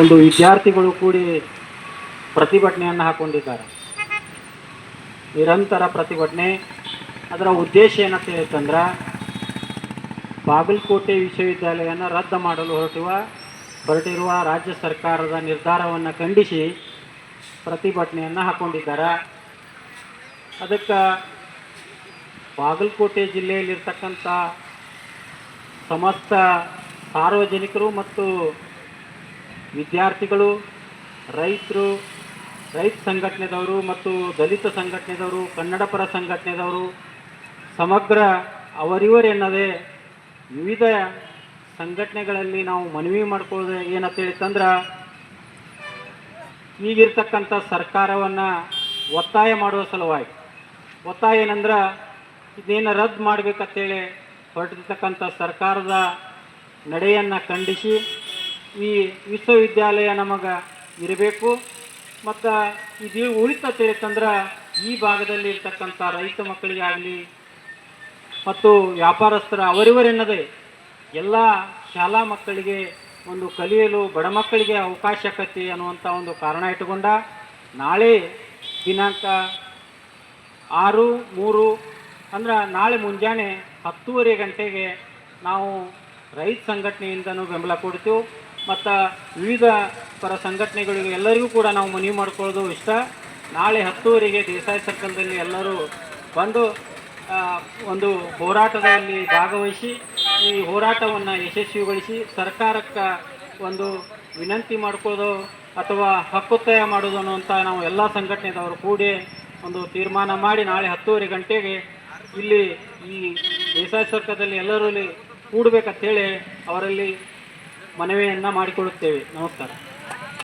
ಒಂದು ವಿದ್ಯಾರ್ಥಿಗಳು ಕೂಡಿ ಪ್ರತಿಭಟನೆಯನ್ನು ಹಾಕೊಂಡಿದ್ದಾರೆ. ನಿರಂತರ ಪ್ರತಿಭಟನೆ. ಅದರ ಉದ್ದೇಶ ಏನಂತ ಹೇಳ್ತಂದ್ರೆ, ಬಾಗಲಕೋಟೆ ವಿಶ್ವವಿದ್ಯಾಲಯವನ್ನು ರದ್ದು ಮಾಡಲು ಹೊರಟಿರುವ ಹೊರಟಿರುವ ರಾಜ್ಯ ಸರ್ಕಾರದ ನಿರ್ಧಾರವನ್ನು ಖಂಡಿಸಿ ಪ್ರತಿಭಟನೆಯನ್ನು ಹಾಕೊಂಡಿದ್ದಾರೆ. ಅದಕ್ಕೆ ಬಾಗಲಕೋಟೆ ಜಿಲ್ಲೆಯಲ್ಲಿರ್ತಕ್ಕಂಥ ಸಮಸ್ತ ಸಾರ್ವಜನಿಕರು ಮತ್ತು ವಿದ್ಯಾರ್ಥಿಗಳು, ರೈತರು, ರೈತ ಸಂಘಟನೆದವರು ಮತ್ತು ದಲಿತ ಸಂಘಟನೆದವರು ಕನ್ನಡ ಪರ ಸಂಘಟನೆದವರು, ಸಮಗ್ರ ಅವರಿವರೆನ್ನದೇ ವಿವಿಧ ಸಂಘಟನೆಗಳಲ್ಲಿ ನಾವು ಮನವಿ ಮಾಡ್ಕೊಳ್ಳೋದು ಏನಂತ ಹೇಳಿತಂದ್ರೆ, ಈಗಿರ್ತಕ್ಕಂಥ ಸರ್ಕಾರವನ್ನು ಒತ್ತಾಯ ಮಾಡುವ ಸಲುವಾಗಿ. ಒತ್ತಾಯ ಏನಂದ್ರೆ ಇದೇನು ರದ್ದು ಮಾಡಬೇಕಂತೇಳಿ ಹೊರಟಿರ್ತಕ್ಕಂಥ ಸರ್ಕಾರದ ನಡೆಯನ್ನು ಖಂಡಿಸಿ ಈ ವಿಶ್ವವಿದ್ಯಾಲಯ ನಮಗೆ ಇರಬೇಕು. ಮತ್ತು ಇದು ಉಳಿತ ತಿಳಿತಂದ್ರೆ ಈ ಭಾಗದಲ್ಲಿ ಇರ್ತಕ್ಕಂಥ ರೈತ ಮಕ್ಕಳಿಗಾಗಲಿ ಮತ್ತು ವ್ಯಾಪಾರಸ್ಥರ ಅವರಿವರೆನ್ನದೇ ಎಲ್ಲ ಶಾಲಾ ಮಕ್ಕಳಿಗೆ ಒಂದು ಕಲಿಯಲು ಬಡ ಮಕ್ಕಳಿಗೆ ಅವಕಾಶ ಆಕತಿ ಅನ್ನುವಂಥ ಒಂದು ಕಾರಣ ಇಟ್ಟುಕೊಂಡ. ನಾಳೆ ದಿನಾಂಕ ಆರು, ಮೂರು ಅಂದ್ರೆ ನಾಳೆ ಮುಂಜಾನೆ ಹತ್ತೂವರೆ ಗಂಟೆಗೆ ನಾವು ರೈತ ಸಂಘಟನೆಯಿಂದನೂ ಬೆಂಬಲ ಕೊಡ್ತೀವಿ. ಮತ್ತು ವಿವಿಧ ಪರ ಸಂಘಟನೆಗಳಿಗೆ ಎಲ್ಲರಿಗೂ ಕೂಡ ನಾವು ಮನವಿ ಮಾಡ್ಕೊಳ್ಳೋದು ಇಷ್ಟ. ನಾಳೆ ಹತ್ತುವರೆಗೆ ದೇಸಾಯಿ ಸರ್ಕಲ್ದಲ್ಲಿ ಎಲ್ಲರೂ ಬಂದು ಒಂದು ಹೋರಾಟದಲ್ಲಿ ಭಾಗವಹಿಸಿ, ಈ ಹೋರಾಟವನ್ನು ಯಶಸ್ವಿಗೊಳಿಸಿ ಸರ್ಕಾರಕ್ಕೆ ಒಂದು ವಿನಂತಿ ಮಾಡ್ಕೊಳ್ಳೋದು ಅಥವಾ ಹಕ್ಕೊತ್ತಾಯ ಮಾಡೋದು ಅನ್ನುವಂಥ ನಾವು ಎಲ್ಲ ಸಂಘಟನೆದವರು ಕೂಡಿ ಒಂದು ತೀರ್ಮಾನ ಮಾಡಿ ನಾಳೆ ಹತ್ತುವರೆ ಗಂಟೆಗೆ ಇಲ್ಲಿ ಈ ದೇಸಾಯಿ ಸರ್ಕಲ್ದಲ್ಲಿ ಎಲ್ಲರಲ್ಲಿ ಕೂಡಬೇಕಂತೇಳಿ ಅವರಲ್ಲಿ ಮನವಿಯನ್ನು ಮಾಡಿಕೊಳ್ಳುತ್ತೇವೆ. ನಮಸ್ಕಾರ.